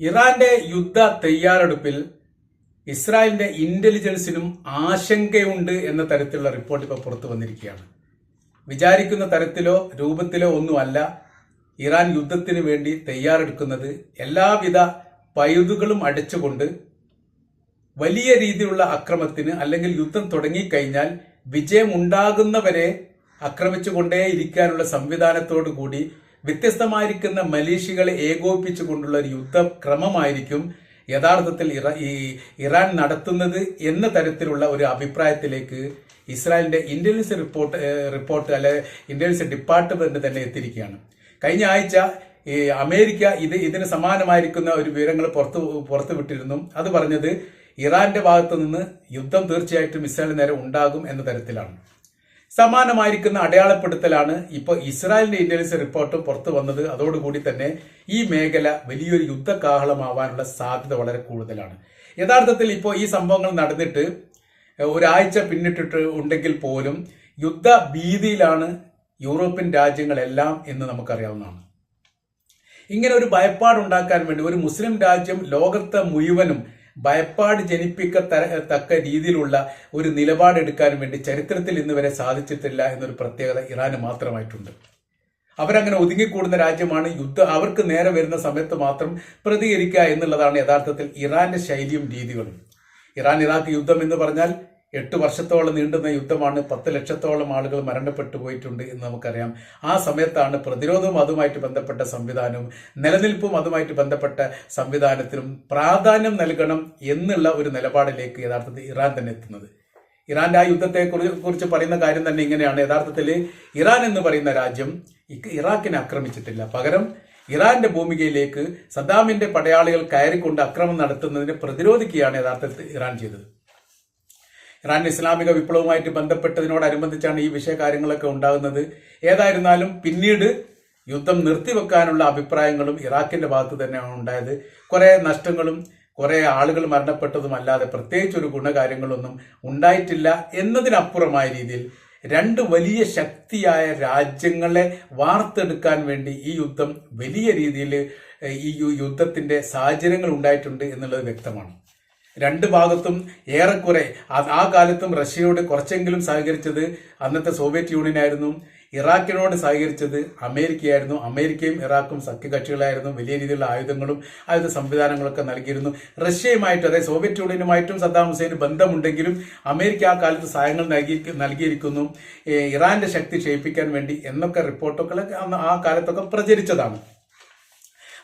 ഇറാന്റെ യുദ്ധ തയ്യാറെടുപ്പിൽ ഇസ്രായേലിന്റെ ഇന്റലിജൻസിനും ആശങ്കയുണ്ട് എന്ന തരത്തിലുള്ള റിപ്പോർട്ട് ഇപ്പോൾ പുറത്തു വന്നിരിക്കുകയാണ്. വിചാരിക്കുന്ന തരത്തിലോ രൂപത്തിലോ ഒന്നുമല്ല ഇറാൻ യുദ്ധത്തിന് വേണ്ടി തയ്യാറെടുക്കുന്നത്. എല്ലാവിധ പഴുതുകളും അടച്ചുകൊണ്ട് വലിയ രീതിയിലുള്ള അക്രമത്തിന് അല്ലെങ്കിൽ യുദ്ധം തുടങ്ങിക്കഴിഞ്ഞാൽ വിജയമുണ്ടാകുന്നവരെ ആക്രമിച്ചുകൊണ്ടേയിരിക്കാനുള്ള സംവിധാനത്തോടു കൂടി വ്യത്യസ്തമായിരിക്കുന്ന മലേഷ്യകളെ ഏകോപിപ്പിച്ചുകൊണ്ടുള്ള ഒരു യുദ്ധക്രമമായിരിക്കും യഥാർത്ഥത്തിൽ ഇറ ഈ ഇറാൻ നടത്തുന്നത് എന്ന തരത്തിലുള്ള ഒരു അഭിപ്രായത്തിലേക്ക് ഇസ്രായേലിന്റെ ഇന്റലിജൻസ് റിപ്പോർട്ട് റിപ്പോർട്ട് അല്ലെ ഇന്റലിജൻസ് ഡിപ്പാർട്ട്മെന്റ് തന്നെ എത്തിയിരിക്കുകയാണ്. കഴിഞ്ഞ ആഴ്ച ഈ അമേരിക്ക ഇത് ഇതിന് സമാനമായിരിക്കുന്ന ഒരു വിവരങ്ങൾ പുറത്തു പുറത്തുവിട്ടിരുന്നു അത് പറഞ്ഞത് ഇറാന്റെ ഭാഗത്തു നിന്ന് യുദ്ധം തീർച്ചയായിട്ടും ഇസ്രായേലിന് നേരെ ഉണ്ടാകും എന്ന തരത്തിലാണ്. സമാനമായിരിക്കുന്ന അടയാളപ്പെടുത്തലാണ് ഇപ്പോൾ ഇസ്രായേലിന്റെ ഇന്റലിജൻസ് റിപ്പോർട്ടും പുറത്തു വന്നത്. അതോടുകൂടി തന്നെ ഈ മേഖല വലിയൊരു യുദ്ധകാഹളമാവാനുള്ള സാധ്യത വളരെ കൂടുതലാണ്. യഥാർത്ഥത്തിൽ ഇപ്പോൾ ഈ സംഭവങ്ങൾ നടന്നിട്ട് ഒരാഴ്ച പിന്നിട്ടിട്ട് ഉണ്ടെങ്കിൽ പോലും യുദ്ധ ഭീതിയിലാണ് യൂറോപ്യൻ രാജ്യങ്ങളെല്ലാം എന്ന് നമുക്കറിയാവുന്നതാണ്. ഇങ്ങനെ ഒരു ഭയപ്പാടുണ്ടാക്കാൻ വേണ്ടി ഒരു മുസ്ലിം രാജ്യം ലോകത്തെ മുഴുവനും ഭയപ്പാട് ജനിപ്പിക്കത്തക്ക രീതിയിലുള്ള ഒരു നിലപാടെടുക്കാൻ വേണ്ടി ചരിത്രത്തിൽ ഇന്ന് വരെ സാധിച്ചിട്ടില്ല എന്നൊരു പ്രത്യേകത ഇറാന് മാത്രമായിട്ടുണ്ട്. അവരങ്ങനെ ഒതുങ്ങിക്കൂടുന്ന രാജ്യമാണ്. യുദ്ധം അവർക്ക് നേരെ വരുന്ന സമയത്ത് മാത്രം പ്രതികരിക്കുക എന്നുള്ളതാണ് യഥാർത്ഥത്തിൽ ഇറാന്റെ ശൈലിയും രീതികളും. ഇറാൻ ഇറാഖ് യുദ്ധം എന്ന് പറഞ്ഞാൽ എട്ട് വർഷത്തോളം നീണ്ടുന്ന യുദ്ധമാണ്. പത്ത് ലക്ഷത്തോളം ആളുകൾ മരണപ്പെട്ടു പോയിട്ടുണ്ട് എന്ന് നമുക്കറിയാം. ആ സമയത്താണ് പ്രതിരോധവും അതുമായിട്ട് ബന്ധപ്പെട്ട സംവിധാനവും നിലനിൽപ്പും അതുമായിട്ട് ബന്ധപ്പെട്ട സംവിധാനത്തിനും പ്രാധാന്യം നൽകണം എന്നുള്ള ഒരു നിലപാടിലേക്ക് യഥാർത്ഥത്തിൽ ഇറാൻ തന്നെ എത്തുന്നത്. ഇറാന്റെ ആ യുദ്ധത്തെ കുറി- കുറിച്ച് പറയുന്ന കാര്യം തന്നെ ഇങ്ങനെയാണ്. യഥാർത്ഥത്തിൽ ഇറാൻ എന്ന് പറയുന്ന രാജ്യം ഇറാഖിനെ ആക്രമിച്ചിട്ടില്ല. പകരം ഇറാന്റെ ഭൂമികയിലേക്ക് സദ്ദാമിന്റെ പടയാളികൾ കയറിക്കൊണ്ട് അക്രമം നടത്തുന്നതിനെ പ്രതിരോധിക്കുകയാണ് യഥാർത്ഥത്തിൽ ഇറാൻ ചെയ്തത്. ഇറാൻ ഇസ്ലാമിക വിപ്ലവവുമായിട്ട് ബന്ധപ്പെട്ടതിനോടനുബന്ധിച്ചാണ് ഈ വിഷയകാര്യങ്ങളൊക്കെ ഉണ്ടാകുന്നത്. ഏതായിരുന്നാലും പിന്നീട് യുദ്ധം നിർത്തിവെക്കാനുള്ള അഭിപ്രായങ്ങളും ഇറാഖിന്റെ ഭാഗത്ത് തന്നെയാണ് ഉണ്ടായത്. കുറെ നഷ്ടങ്ങളും കുറേ ആളുകൾ മരണപ്പെട്ടതും അല്ലാതെ പ്രത്യേകിച്ച് ഒരു ഗുണകാര്യങ്ങളൊന്നും ഉണ്ടായിട്ടില്ല എന്നതിനപ്പുറമായ രീതിയിൽ രണ്ട് വലിയ ശക്തിയായ രാജ്യങ്ങളെ വാർത്തെടുക്കാൻ വേണ്ടി ഈ യുദ്ധം വലിയ രീതിയിൽ ഈ യുദ്ധത്തിന്റെ സാഹചര്യങ്ങൾ ഉണ്ടായിട്ടുണ്ട് എന്നുള്ളത് വ്യക്തമാണ്. രണ്ട് ഭാഗത്തും ഏറെക്കുറെ ആ- കാലത്തും റഷ്യയോട് കുറച്ചെങ്കിലും സഹകരിച്ചത് അന്നത്തെ സോവിയറ്റ് യൂണിയൻ ആയിരുന്നു ഇറാഖിനോട് സഹകരിച്ചത് അമേരിക്കയായിരുന്നു അമേരിക്കയും ഇറാഖും സഖ്യകക്ഷികളായിരുന്നു വലിയ രീതിയിലുള്ള ആയുധങ്ങളും ആയുധ സംവിധാനങ്ങളൊക്കെ നൽകിയിരുന്നു. റഷ്യയുമായിട്ട് അതായത് സോവിയറ്റ് യൂണിയനുമായിട്ടും സദ്ദാം ഹുസൈന് ബന്ധമുണ്ടെങ്കിലും അമേരിക്ക ആ കാലത്ത് സഹായങ്ങൾ നൽകി നൽകിയിരിക്കുന്നു. ഇറാന്റെ ശക്തി ക്ഷയിപ്പിക്കാൻ വേണ്ടി എന്നൊക്കെ റിപ്പോർട്ടൊക്കെ ആ കാലത്തൊക്കെ പ്രചരിച്ചതാണ്.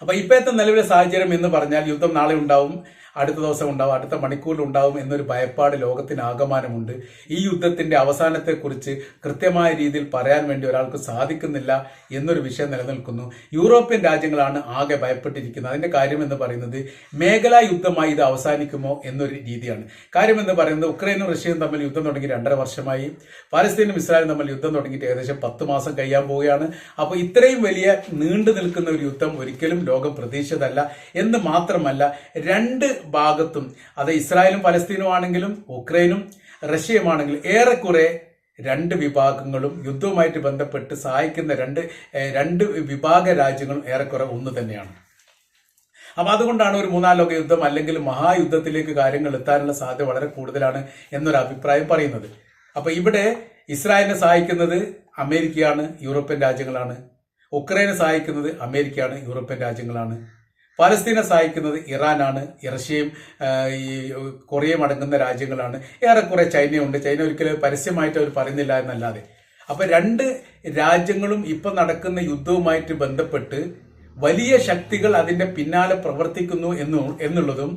അപ്പൊ ഇപ്പോഴത്തെ നിലവിലെ സാഹചര്യം എന്ന് പറഞ്ഞാൽ യുദ്ധം നാളെ ഉണ്ടാവും. അടുത്ത ദിവസം ഉണ്ടാവും അടുത്ത മണിക്കൂറിൽ ഉണ്ടാവും എന്നൊരു ഭയപ്പാട് ലോകത്തിന് ആകമാനമുണ്ട്. ഈ യുദ്ധത്തിന്റെ അവസാനത്തെക്കുറിച്ച് കൃത്യമായ രീതിയിൽ പറയാൻ വേണ്ടി ഒരാൾക്ക് സാധിക്കുന്നില്ല എന്നൊരു വിഷയം നിലനിൽക്കുന്നു. യൂറോപ്യൻ രാജ്യങ്ങളാണ് ആകെ ഭയപ്പെട്ടിരിക്കുന്നത്. അതിന്റെ കാര്യം എന്ന് പറയുന്നത് മേഖലാ യുദ്ധമായി ഇത് അവസാനിക്കുമോ എന്നൊരു രീതിയാണ്. കാര്യം എന്ന് പറയുന്നത് ഉക്രൈനും റഷ്യയും തമ്മിൽ യുദ്ധം തുടങ്ങി രണ്ടര വർഷമായി. പാലസ്തീനും ഇസ്രായേലും തമ്മിൽ യുദ്ധം തുടങ്ങിയിട്ട് ഏകദേശം പത്ത് മാസം കഴിയാൻ പോവുകയാണ്. അപ്പോൾ ഇത്രയും വലിയ നീണ്ടു നിൽക്കുന്ന ഒരു യുദ്ധം ഒരിക്കലും ലോകം പ്രതീക്ഷിച്ചതല്ല എന്ന് മാത്രമല്ല രണ്ട് ഭാഗത്തും. അത് ഇസ്രായേലും പലസ്തീനും ആണെങ്കിലും ഉക്രൈനും റഷ്യയുമാണെങ്കിലും ഏറെക്കുറെ രണ്ട് വിഭാഗങ്ങളും യുദ്ധവുമായിട്ട് ബന്ധപ്പെട്ട് സഹായിക്കുന്ന രണ്ട് രണ്ട് വിഭാഗ രാജ്യങ്ങളും ഏറെക്കുറെ ഒന്ന് തന്നെയാണ്. അപ്പൊ അതുകൊണ്ടാണ് ഒരു മൂന്നാം ലോക യുദ്ധം അല്ലെങ്കിൽ മഹായുദ്ധത്തിലേക്ക് കാര്യങ്ങൾ എത്താനുള്ള സാധ്യത വളരെ കൂടുതലാണ് എന്നൊരു അഭിപ്രായം പറയുന്നത്. അപ്പൊ ഇവിടെ ഇസ്രായേലിനെ സഹായിക്കുന്നത് അമേരിക്കയാണ് യൂറോപ്യൻ രാജ്യങ്ങളാണ്. ഉക്രൈനെ സഹായിക്കുന്നത് അമേരിക്കയാണ് യൂറോപ്യൻ രാജ്യങ്ങളാണ്. പാലസ്തീനെ സഹായിക്കുന്നത് ഇറാനാണ് റഷ്യയും ഈ കൊറിയയും അടങ്ങുന്ന രാജ്യങ്ങളാണ്. ഏറെക്കുറെ ചൈനയുണ്ട്. ചൈന ഒരിക്കലും പരസ്യമായിട്ട് അവർ പറയുന്നില്ല എന്നല്ലാതെ. അപ്പൊ രണ്ട് രാജ്യങ്ങളും ഇപ്പൊ നടക്കുന്ന യുദ്ധവുമായിട്ട് ബന്ധപ്പെട്ട് വലിയ ശക്തികൾ അതിന്റെ പിന്നാലെ പ്രവർത്തിക്കുന്നു എന്നു എന്നുള്ളതും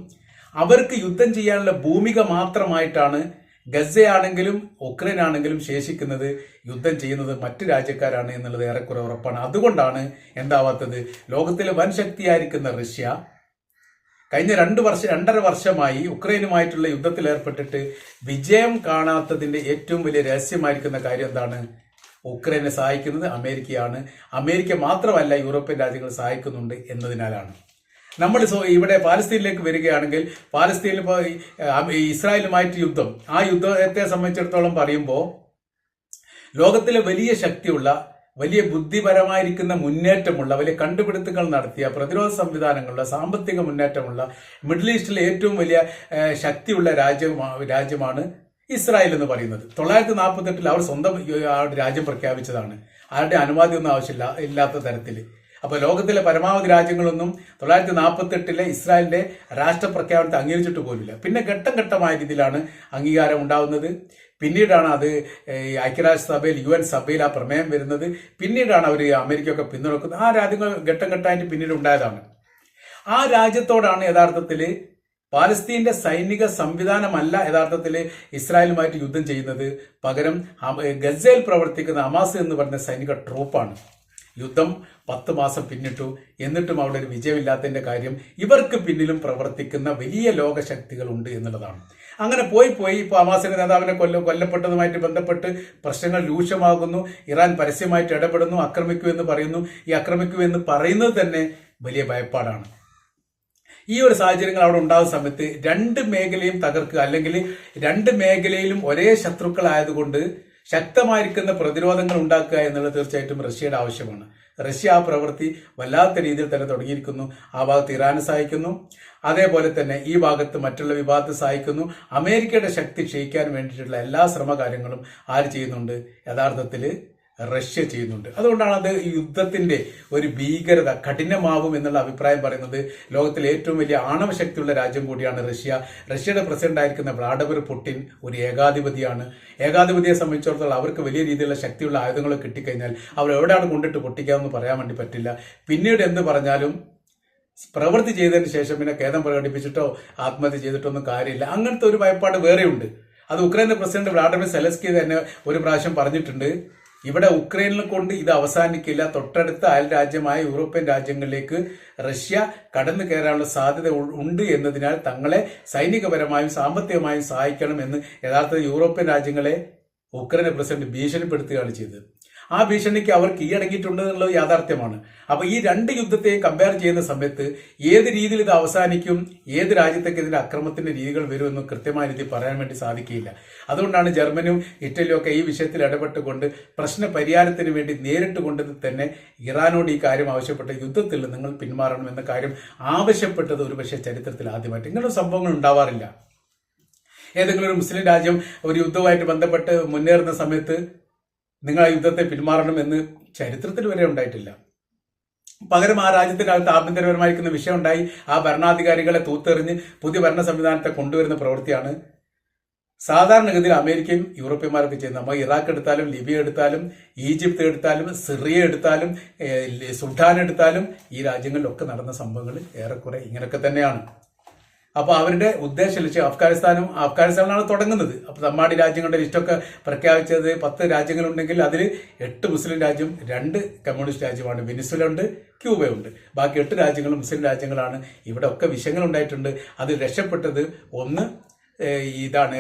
അവർക്ക് യുദ്ധം ചെയ്യാനുള്ള ഭൂമിക മാത്രമായിട്ടാണ് ഗസയാണെങ്കിലും ഉക്രൈൻ ആണെങ്കിലും ശേഷിക്കുന്നത് യുദ്ധം ചെയ്യുന്നത് മറ്റു രാജ്യക്കാരാണ് എന്നുള്ളത് ഏറെക്കുറെ ഉറപ്പാണ്. അതുകൊണ്ടാണ് എന്താവാത്തത്? ലോകത്തിലെ വൻ ശക്തിയായിരിക്കുന്ന റഷ്യ കഴിഞ്ഞ രണ്ട് വർഷം രണ്ടര വർഷമായി ഉക്രൈനുമായിട്ടുള്ള യുദ്ധത്തിൽ ഏർപ്പെട്ടിട്ട് വിജയം കാണാത്തതിന്റെ ഏറ്റവും വലിയ രഹസ്യമായിരിക്കുന്ന കാര്യം എന്താണ്? ഉക്രൈനെ സഹായിക്കുന്നത് അമേരിക്കയാണ്. അമേരിക്ക മാത്രമല്ല യൂറോപ്യൻ രാജ്യങ്ങൾ സഹായിക്കുന്നുണ്ട് എന്നതിനാലാണ്. നമ്മൾ ഇവിടെ പാലസ്തീനിലേക്ക് വരികയാണെങ്കിൽ പാലസ്തീനിൽ ഇപ്പോൾ ഇസ്രായേലുമായിട്ട് യുദ്ധം. ആ യുദ്ധത്തെ സംബന്ധിച്ചിടത്തോളം പറയുമ്പോൾ ലോകത്തിലെ വലിയ ശക്തിയുള്ള വലിയ ബുദ്ധിപരമായിരിക്കുന്ന മുന്നേറ്റമുള്ള വലിയ കണ്ടുപിടുത്തങ്ങൾ നടത്തിയ പ്രതിരോധ സംവിധാനങ്ങളുള്ള സാമ്പത്തിക മുന്നേറ്റമുള്ള മിഡിൽ ഈസ്റ്റിലെ ഏറ്റവും വലിയ ശക്തിയുള്ള രാജ്യമാണ് രാജ്യമാണ് ഇസ്രായേൽ എന്ന് പറയുന്നത്. തൊള്ളായിരത്തി നാൽപ്പത്തെട്ടിൽ അവർ സ്വന്തം രാജ്യം പ്രഖ്യാപിച്ചതാണ്. ആരുടെ അനുവാദിയൊന്നും ആവശ്യമില്ല ഇല്ലാത്ത തരത്തിൽ അപ്പൊ ലോകത്തിലെ പരമാവധി രാജ്യങ്ങളൊന്നും തൊള്ളായിരത്തി നാൽപ്പത്തെട്ടിലെ ഇസ്രായേലിന്റെ രാഷ്ട്രപ്രഖ്യാപനത്തെ അംഗീകരിച്ചിട്ട് പോലുമില്ല. പിന്നെ ഘട്ടം ഘട്ടമായ രീതിയിലാണ് അംഗീകാരം ഉണ്ടാവുന്നത്. പിന്നീടാണ് അത് ഐക്യരാഷ്ട്രസഭയിൽ യു എൻ സഭയിൽ ആ പ്രമേയം വരുന്നത്. പിന്നീടാണ് അവർ അമേരിക്കയൊക്കെ പിന്തുണക്കുന്നത്. ആ രാജ്യങ്ങൾ ഘട്ടം ഘട്ടമായിട്ട് പിന്നീട് ഉണ്ടായതാണ്. ആ രാജ്യത്തോടാണ് യഥാർത്ഥത്തിൽ പാലസ്തീന്റെ സൈനിക സംവിധാനമല്ല യഥാർത്ഥത്തിൽ ഇസ്രായേലുമായിട്ട് യുദ്ധം ചെയ്യുന്നത്. പകരം ഗസയിൽ പ്രവർത്തിക്കുന്ന അമാസ് എന്ന് പറയുന്ന സൈനിക ട്രൂപ്പാണ്. യുദ്ധം പത്ത് മാസം പിന്നിട്ടു. എന്നിട്ടും അവിടെ ഒരു വിജയമില്ലാത്തതിന്റെ കാര്യം ഇവർക്ക് പിന്നിലും പ്രവർത്തിക്കുന്ന വലിയ ലോകശക്തികൾ ഉണ്ട് എന്നുള്ളതാണ്. അങ്ങനെ പോയി പോയി ഇപ്പോൾ ഹമാസിന്റെ നേതാവിനെ കൊല്ല കൊല്ലപ്പെട്ടതുമായിട്ട് ബന്ധപ്പെട്ട് പ്രശ്നങ്ങൾ രൂക്ഷമാകുന്നു. ഇറാൻ പരസ്യമായിട്ട് ഇടപെടുന്നു. ആക്രമിക്കൂ എന്ന് പറയുന്നു. ഈ ആക്രമിക്കൂ എന്ന് പറയുന്നത് തന്നെ വലിയ ഭയപ്പാടാണ്. ഈ ഒരു സാഹചര്യങ്ങൾ അവിടെ ഉണ്ടാകുന്ന സമയത്ത് രണ്ട് മേഖലയും തകർക്കുക അല്ലെങ്കിൽ രണ്ട് മേഖലയിലും ഒരേ ശത്രുക്കളായതുകൊണ്ട് ശക്തമായിരിക്കുന്ന പ്രതിരോധങ്ങൾ ഉണ്ടാക്കുക എന്നുള്ളത് തീർച്ചയായിട്ടും റഷ്യയുടെ ആവശ്യമാണ്. റഷ്യ ആ പ്രവൃത്തി വല്ലാത്ത രീതിയിൽ തന്നെ തുടങ്ങിയിരിക്കുന്നു. ആ ഭാഗത്ത് ഇറാനെ സഹായിക്കുന്നു. അതേപോലെ തന്നെ ഈ ഭാഗത്ത് മറ്റുള്ള വിഭാഗത്തെ സഹായിക്കുന്നു. അമേരിക്കയുടെ ശക്തി ക്ഷയിക്കാൻ വേണ്ടിയിട്ടുള്ള എല്ലാ ശ്രമകാര്യങ്ങളും ആര് ചെയ്യുന്നുണ്ട്? യഥാർത്ഥത്തിൽ റഷ്യ ചെയ്യുന്നുണ്ട്. അതുകൊണ്ടാണ് അത് യുദ്ധത്തിന്റെ ഒരു ഭീകരത കഠിനമാവും എന്നുള്ള അഭിപ്രായം പറയുന്നത്. ലോകത്തിലെ ഏറ്റവും വലിയ ആണവ ശക്തിയുള്ള രാജ്യം കൂടിയാണ് റഷ്യ. റഷ്യയുടെ പ്രസിഡന്റ് ആയിരിക്കുന്ന വ്ളാഡിമിർ പുടിൻ ഒരു ഏകാധിപതിയാണ്. ഏകാധിപതിയെ സംബന്ധിച്ചിടത്തോളം അവർക്ക് വലിയ രീതിയിലുള്ള ശക്തിയുള്ള ആയുധങ്ങൾ കിട്ടിക്കഴിഞ്ഞാൽ അവർ എവിടെയാണ് കൊണ്ടിട്ട് പൊട്ടിക്കാമെന്ന് പറയാൻ വേണ്ടി പറ്റില്ല. പിന്നീട് എന്ത് പറഞ്ഞാലും പ്രവൃത്തി ചെയ്തതിന് ശേഷം പിന്നെ ഖേദം പ്രകടിപ്പിച്ചിട്ടോ ആത്മഹത്യ ചെയ്തിട്ടോ ഒന്നും കാര്യമില്ല. അങ്ങനത്തെ ഒരു ഭയപ്പാട് വേറെയുണ്ട്. അത് ഉക്രൈൻ പ്രസിഡന്റ് വ്ളാഡിമിർ സെലസ്കി തന്നെ ഒരു പ്രാവശ്യം പറഞ്ഞിട്ടുണ്ട്. ഇവിടെ ഉക്രൈനിൽ കൊണ്ട് ഇത് അവസാനിക്കില്ല. തൊട്ടടുത്ത അയൽ രാജ്യമായ യൂറോപ്യൻ രാജ്യങ്ങളിലേക്ക് റഷ്യ കടന്നു കയറാനുള്ള സാധ്യത ഉണ്ട് എന്നതിനാൽ തങ്ങളെ സൈനികപരമായും സാമ്പത്തികമായും സഹായിക്കണം എന്ന് യഥാർത്ഥത്തിൽ യൂറോപ്യൻ രാജ്യങ്ങളെ ഉക്രൈൻ പ്രസിഡന്റ് ഭീഷണിപ്പെടുത്തുകയാണ് ചെയ്തത്. ആ ഭീഷണിക്ക് അവർ കീഴടങ്ങിയിട്ടുണ്ട് എന്നുള്ളത് യാഥാർത്ഥ്യമാണ്. അപ്പൊ ഈ രണ്ട് യുദ്ധത്തെ കമ്പയർ ചെയ്യുന്ന സമയത്ത് ഏത് രീതിയിൽ ഇത് അവസാനിക്കും ഏത് രാജ്യത്തേക്ക് അക്രമത്തിന്റെ രീതികൾ വരും എന്ന് കൃത്യമായ രീതിയിൽ പറയാൻ വേണ്ടി സാധിക്കില്ല അതുകൊണ്ടാണ് ജർമ്മനിയും ഇറ്റലിയും ഒക്കെ ഈ വിഷയത്തിൽ ഇടപെട്ടുകൊണ്ട് പ്രശ്ന പരിഹാരത്തിന് വേണ്ടി നേരിട്ട് കൊണ്ട് തന്നെ ഇറാനോട് ഈ കാര്യം ആവശ്യപ്പെട്ട യുദ്ധത്തിൽ നിങ്ങൾ പിന്മാറണം എന്ന കാര്യം ആവശ്യപ്പെട്ടത് ഒരുപക്ഷെ ചരിത്രത്തിൽ ആദ്യമായിട്ട്. ഇങ്ങനൊരു സംഭവങ്ങൾ ഉണ്ടാവാറില്ല. ഏതെങ്കിലും ഒരു മുസ്ലിം രാജ്യം ഒരു യുദ്ധവുമായിട്ട് ബന്ധപ്പെട്ട് മുന്നേറുന്ന സമയത്ത് നിങ്ങൾ ആ യുദ്ധത്തെ പിന്മാറണം എന്ന് ചരിത്രത്തിൽ വരെ ഉണ്ടായിട്ടില്ല. പകരം ആ രാജ്യത്തിനകത്ത് ആഭ്യന്തരപരമായിരിക്കുന്ന വിഷയം ഉണ്ടായി. ആ ഭരണാധികാരികളെ തൂത്തെറിഞ്ഞ് പുതിയ ഭരണ സംവിധാനത്തെ കൊണ്ടുവരുന്ന പ്രവൃത്തിയാണ്. സാധാരണഗതിയിൽ അമേരിക്കയും യൂറോപ്യന്മാരൊക്കെ ചെയ്യുന്നത്. നമ്മൾ ഇറാഖ് എടുത്താലും ലിബിയ എടുത്താലും ഈജിപ്ത് എടുത്താലും സിറിയ എടുത്താലും സുഡാൻ എടുത്താലും ഈ രാജ്യങ്ങളിലൊക്കെ നടന്ന സംഭവങ്ങൾ ഏറെക്കുറെ ഇങ്ങനെയൊക്കെ തന്നെയാണ്. അപ്പൊ അവരുടെ ഉദ്ദേശം ലക്ഷ്യം അഫ്ഗാനിസ്ഥാനും അഫ്ഗാനിസ്ഥാനാണ് തുടങ്ങുന്നത്. അപ്പോൾ തമ്മാടി രാജ്യങ്ങളുടെ ലിസ്റ്റൊക്കെ പ്രഖ്യാപിച്ചത് പത്ത് രാജ്യങ്ങളുണ്ടെങ്കിൽ അതിൽ എട്ട് മുസ്ലിം രാജ്യം രണ്ട് കമ്മ്യൂണിസ്റ്റ് രാജ്യമാണ്. വെനിസ്വല ഉണ്ട് ക്യൂബയുണ്ട്. ബാക്കി എട്ട് രാജ്യങ്ങളും മുസ്ലിം രാജ്യങ്ങളാണ്. ഇവിടെ ഒക്കെ വിഷയങ്ങൾ ഉണ്ടായിട്ടുണ്ട്. അത് രക്ഷപ്പെട്ടത് ഒന്ന് ഇതാണ്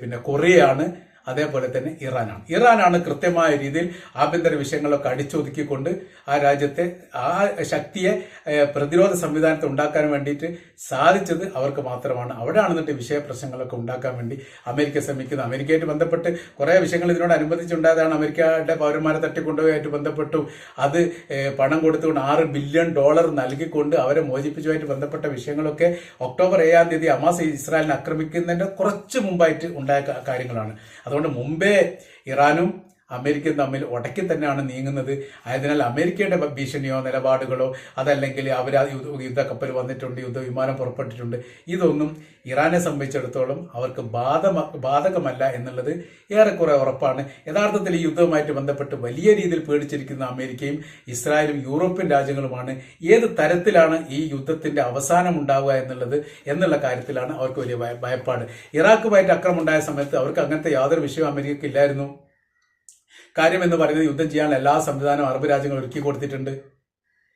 പിന്നെ കൊറിയയാണ്. അതേപോലെ തന്നെ ഇറാനാണ്. ഇറാനാണ് കൃത്യമായ രീതിയിൽ ആഭ്യന്തര വിഷയങ്ങളൊക്കെ അടിച്ചൊതുക്കിക്കൊണ്ട് ആ രാജ്യത്തെ ആ ശക്തിയെ പ്രതിരോധ സംവിധാനത്തെ ഉണ്ടാക്കാൻ വേണ്ടിയിട്ട് സാധിച്ചത് അവർക്ക് മാത്രമാണ്. അവിടെ ആണെന്നിട്ട് വിഷയ പ്രശ്നങ്ങളൊക്കെ ഉണ്ടാക്കാൻ വേണ്ടി അമേരിക്ക ശ്രമിക്കുന്നത്. അമേരിക്കയായിട്ട് ബന്ധപ്പെട്ട് കുറേ വിഷയങ്ങൾ ഇതിനോട് അനുബന്ധിച്ചുണ്ടായതാണ്. അമേരിക്കയുടെ പൗരന്മാരെ തട്ടിക്കൊണ്ടുപോയായിട്ട് ബന്ധപ്പെട്ടു. അത് പണം കൊടുത്തുകൊണ്ട് ആറ് ബില്യൺ ഡോളർ നൽകിക്കൊണ്ട് അവരെ മോചിപ്പിച്ചുമായിട്ട് ബന്ധപ്പെട്ട വിഷയങ്ങളൊക്കെ ഒക്ടോബർ ഏഴാം തീയതി അമാസ് ഇസ്രായേലിനെ ആക്രമിക്കുന്നതിന്റെ കുറച്ച് മുമ്പായിട്ട് ഉണ്ടായ കാര്യങ്ങളാണ്. അതുകൊണ്ട് മുമ്പേ ഇറാനും അമേരിക്കയും തമ്മിൽ ഉടക്കി തന്നെയാണ് നീങ്ങുന്നത്. ആയതിനാൽ അമേരിക്കയുടെ ഭീഷണിയോ നിലപാടുകളോ അതല്ലെങ്കിൽ അവർ യുദ്ധക്കപ്പൽ വന്നിട്ടുണ്ട് യുദ്ധവിമാനം പുറപ്പെട്ടിട്ടുണ്ട്. ഇതൊന്നും ഇറാനെ സംബന്ധിച്ചിടത്തോളം അവർക്ക് ബാധമ ബാധകമല്ല എന്നുള്ളത് ഏറെക്കുറെ ഉറപ്പാണ്. യഥാർത്ഥത്തിൽ ഈ യുദ്ധവുമായിട്ട് ബന്ധപ്പെട്ട് വലിയ രീതിയിൽ പേടിച്ചിരിക്കുന്ന അമേരിക്കയും ഇസ്രായേലും യൂറോപ്യൻ രാജ്യങ്ങളുമാണ് ഏത് തരത്തിലാണ് ഈ യുദ്ധത്തിന്റെ അവസാനം ഉണ്ടാവുക എന്നുള്ളത് എന്നുള്ള കാര്യത്തിലാണ് അവർക്ക് വലിയ ഭയപ്പാട്. ഇറാഖുമായിട്ട് അക്രമം ഉണ്ടായ സമയത്ത് അവർക്ക് അങ്ങനത്തെ യാതൊരു വിഷയവും അമേരിക്കയ്ക്ക് ഇല്ലായിരുന്നു. കാര്യം എന്ന് പറയുന്നത് യുദ്ധം ചെയ്യാനുള്ള എല്ലാ സംവിധാനവും അറബ് രാജ്യങ്ങൾ ഒരുക്കി കൊടുത്തിട്ടുണ്ട്.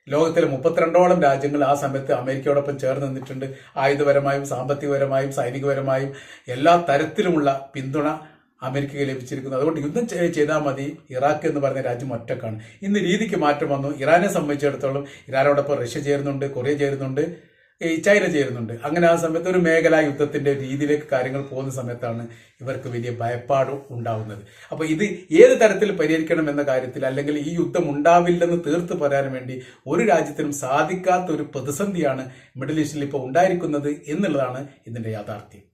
ലോകത്തിലെ മുപ്പത്തിരണ്ടോളം രാജ്യങ്ങൾ ആ സമയത്ത് അമേരിക്കയോടൊപ്പം ചേർന്ന് നിന്നിട്ടുണ്ട്. ആയുധപരമായും സാമ്പത്തികപരമായും സൈനികപരമായും എല്ലാ തരത്തിലുമുള്ള പിന്തുണ അമേരിക്കയ്ക്ക് ലഭിച്ചിരിക്കുന്നു. അതുകൊണ്ട് യുദ്ധം ചെയ്താൽ മതി. ഇറാഖ് എന്ന് പറയുന്ന രാജ്യം ഒറ്റക്കാണ്. ഇന്ന് രീതിക്ക് മാറ്റം വന്നു. ഇറാനെ സംബന്ധിച്ചിടത്തോളം ഇറാനോടൊപ്പം റഷ്യ ചേരുന്നുണ്ട് കൊറിയ ചേരുന്നുണ്ട്. ചൈന ചേരുന്നുണ്ട്. അങ്ങനെ ആ സമയത്ത് ഒരു മേഖലാ യുദ്ധത്തിന്റെ രീതിയിലേക്ക് കാര്യങ്ങൾ പോകുന്ന സമയത്താണ് ഇവർക്ക് വലിയ ഭയപ്പാട് ഉണ്ടാവുന്നത്. അപ്പൊ ഇത് ഏത് തരത്തിൽ പരിഹരിക്കണം എന്ന കാര്യത്തിൽ അല്ലെങ്കിൽ ഈ യുദ്ധം ഉണ്ടാവില്ലെന്ന് തീർത്ത് പറയാൻ വേണ്ടി ഒരു രാജ്യത്തിനും സാധിക്കാത്ത ഒരു പ്രതിസന്ധിയാണ് മിഡിൽ ഈസ്റ്റിൽ ഇപ്പോൾ ഉണ്ടായിരിക്കുന്നത് എന്നുള്ളതാണ് ഇതിന്റെ യാഥാർത്ഥ്യം.